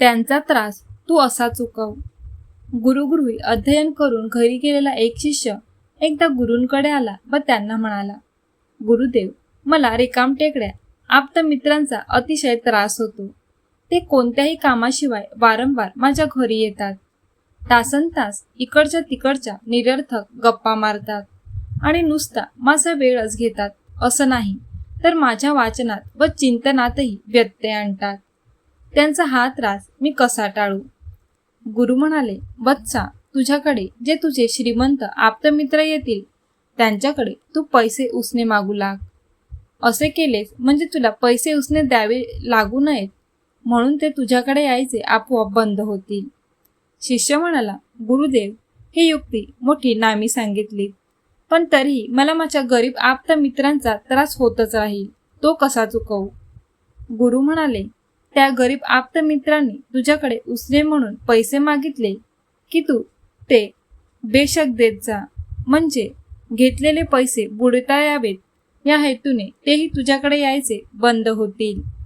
त्यांचा त्रास तू असा चुकव. गुरुगृही अध्ययन करून घरी गेलेला एक शिष्य एकदा गुरूंकडे आला व त्यांना म्हणाला गुरुदेव मला रिकाम टेकड्या आप्त मित्रांचा अतिशय त्रास होतो. ते कोणत्याही कामाशिवाय वारंवार माझ्या घरी येतात. तासन तास इकडच्या तिकडच्या निरर्थक गप्पा मारतात आणि नुसता माझा वेळच घेतात असं नाही तर माझ्या वाचनात व चिंतनातही व्यत्यय आणतात. त्यांचा हा त्रास मी कसा टाळू? गुरु म्हणाले वत्सा तुझ्याकडे जे तुझे श्रीमंत आप्तमित्र येतील त्यांच्याकडे तू पैसे उसने मागू लाग. असे केलेस म्हणजे तुला पैसे उसने द्यावे लागू नयेत. म्हणून ते तुझ्याकडे यायचे आपोआप बंद होतील. शिष्य म्हणाला गुरुदेव ही युक्ती मोठी नामी सांगितली. पण तरीही मला माझ्या गरीब आप्त मित्रांचा त्रास होतच राहील. तो कसा चुकवू? गुरु म्हणाले त्या गरीब आप्त मित्रांनी तुझ्याकडे उसने म्हणून पैसे मागितले की तू ते बेशक देत जा. म्हणजे घेतलेले पैसे बुडता यावेत. या हेतूने तेही तुझ्याकडे यायचे बंद होतील.